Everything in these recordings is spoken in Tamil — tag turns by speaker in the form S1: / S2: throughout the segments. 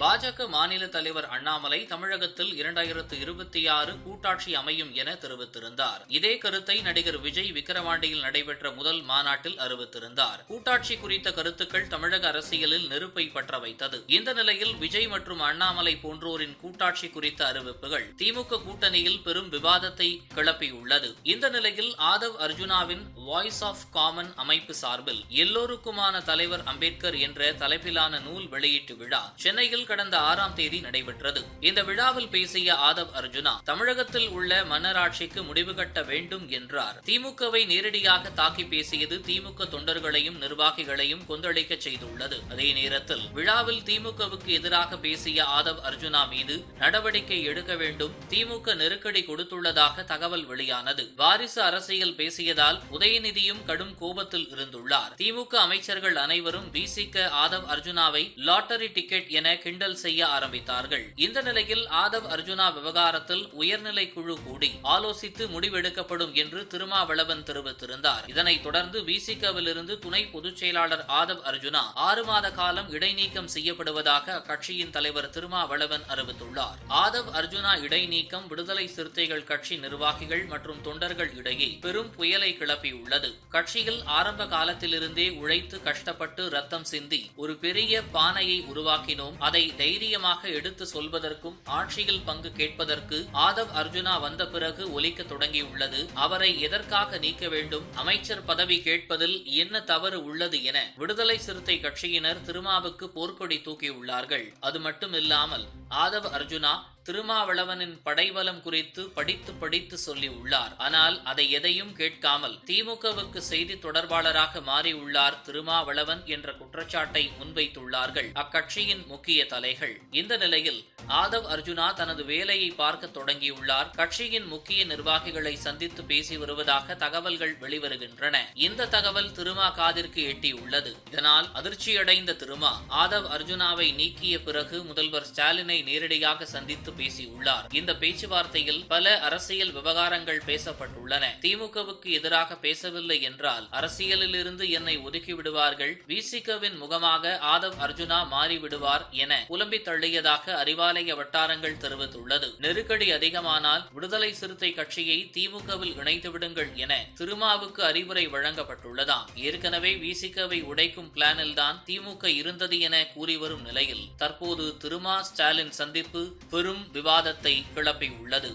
S1: பாஜக மாநில தலைவர் அண்ணாமலை தமிழகத்தில் இரண்டாயிரத்து இருபத்தி ஆறு கூட்டாட்சி அமையும் என தெரிவித்திருந்தார். இதே கருத்தை நடிகர் விஜய் விக்கிரவாண்டியில் நடைபெற்ற முதல் மாநாட்டில் அறிவித்திருந்தார். கூட்டாட்சி குறித்த கருத்துக்கள் தமிழக அரசியலில் நெருப்பை பற்ற வைத்தது. இந்த நிலையில் விஜய் மற்றும் அண்ணாமலை போன்றோரின் கூட்டாட்சி குறித்த அறிவிப்புகள் திமுக கூட்டணியில் பெரும் விவாதத்தை கிளப்பியுள்ளது. இந்த நிலையில் ஆதவ் அர்ஜுனாவின் வாய்ஸ் ஆஃப் காமன் அமைப்பு சார்பில் எல்லோருக்குமான தலைவர் அம்பேத்கர் என்ற தலைப்பிலான நூல் வெளியீட்டு விழா சென்னையில் கடந்த ஆறாம் தேதி நடைபெற்றது. இந்த விழாவில் பேசிய ஆதவ் அர்ஜுனா தமிழகத்தில் உள்ள மன்னராட்சிக்கு முடிவு கட்ட வேண்டும் என்றார். திமுகவை நேரடியாக தாக்கி பேசியது திமுக தொண்டர்களையும் நிர்வாகிகளையும் கொந்தளிக்க செய்துள்ளது. அதே நேரத்தில் விழாவில் திமுகவுக்கு எதிராக பேசிய ஆதவ் அர்ஜுனா மீது நடவடிக்கை எடுக்க வேண்டும். திமுக நெருக்கடி கொடுத்துள்ளதாக தகவல் வெளியானது. வாரிசு அரசியல் பேசியதால் உதயநிதியும் கடும் கோபத்தில் இருந்துள்ளார். திமுக அமைச்சர்கள் அனைவரும் விசிக ஆதவ் அர்ஜுனாவை லாட்டரி டிக்கெட் என கிண்டல் செய்ய ஆரம்பித்தார்கள். இந்த நிலையில் ஆதவ் அர்ஜுனா விவகாரத்தில் உயர்நிலை குழு கூடி ஆலோசித்து முடிவெடுக்கப்படும் என்று திருமாவளவன் தெரிவித்திருந்தார். இதனைத் தொடர்ந்து விசிகவிலிருந்து துணை பொதுச் செயலாளர் ஆதவ் அர்ஜுனா ஆறு மாத காலம் இடைநீக்கம் செய்யப்படுவதாக அக்கட்சியின் தலைவர் திருமாவளவன் அறிவித்துள்ளார். ஆதவ் அர்ஜுனா இடைநீக்கம் விடுதலை சிறுத்தைகள் கட்சி நிர்வாகிகள் மற்றும் தொண்டர்கள் இடையே பெரும் புயலை கிளப்பியுள்ளது. கட்சியில் ஆரம்ப காலத்திலிருந்தே உழைத்து கஷ்டப்பட்டு ரத்தம் சிந்தி ஒரு பெரிய பானையை உருவாக்கினோம். அதை தைரியமாக எடுத்து சொல்வதற்கும் ஆட்சியில் பங்கு கேட்பதற்கு ஆதவ் அர்ஜுனா வந்த பிறகு ஒலிக்க தொடங்கியுள்ளது. அவரை எதற்காக நீக்க வேண்டும்? அமைச்சர் பதவி கேட்பதில் என்ன தவறு உள்ளது என விடுதலை சிறுத்தை கட்சியினர் திருமாவுக்கு போர்க்கொடி தூக்கியுள்ளார்கள். அது மட்டுமில்லாமல் ஆதவ் அர்ஜுனா திருமாவளவனின் படைபலம் குறித்து படித்து படித்து சொல்லி உள்ளார். ஆனால் அதை எதையும் கேட்காமல் திமுகவுக்கு செய்தி தொடர்பாளராக மாறியுள்ளார் திருமாவளவன் என்ற குற்றச்சாட்டை முன்வைத்துள்ளார்கள். அக்கட்சியின் முக்கிய தலைகள். இந்த நிலையில் ஆதவ் அர்ஜுனா தனது வேலையை பார்க்க தொடங்கியுள்ளார். கட்சியின் முக்கிய நிர்வாகிகளை சந்தித்து பேசி வருவதாக தகவல்கள் வெளிவருகின்றன. இந்த தகவல் திருமா காதிற்கு எட்டியுள்ளது. இதனால் அதிர்ச்சியடைந்த திருமா ஆதவ் அர்ஜுனாவை நீக்கிய பிறகு முதல்வர் ஸ்டாலினை நேரடியாக சந்தித்து பேசியுள்ளார். இந்த பேச்சுவார்த்தையில் பல அரசியல் விவகாரங்கள் பேசப்பட்டுள்ளன. திமுகவுக்கு எதிராக பேசவில்லை என்றால் அரசியலில் இருந்து என்னை ஒதுக்கி விடுவார்கள் விசிகவின் முகமாக ஆதவ் அர்ஜுனா மாறிவிடுவார் என புலம்பி தள்ளியதாக அறிவாலய வட்டாரங்கள் தெரிவித்துள்ளது. நெருக்கடி அதிகமானால் விடுதலை சிறுத்தை கட்சியை திமுகவில் இணைத்து விடுங்கள் என திருமாவுக்கு அறிவுரை வழங்கப்பட்டுள்ளதாம். ஏற்கனவே விசிகவை உடைக்கும் பிளானில் தான் திமுக இருந்தது என கூறி வரும் நிலையில் தற்போது திருமா ஸ்டாலின் சந்திப்பு பெரும் விவாதத்தை கிளப்பியுள்ளது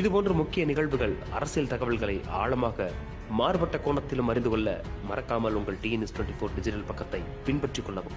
S2: இதுபோன்ற முக்கிய நிகழ்வுகள் அரசியல் தகவல்களை ஆழமாக மாறுபட்ட கோணத்திலும் அறிந்து கொள்ள மறக்காமல் உங்கள் டிஎன்எஸ் டுவெண்ட்டி ஃபோர் டிஜிட்டல் பக்கத்தை பின்பற்றிக் கொள்ளவும்.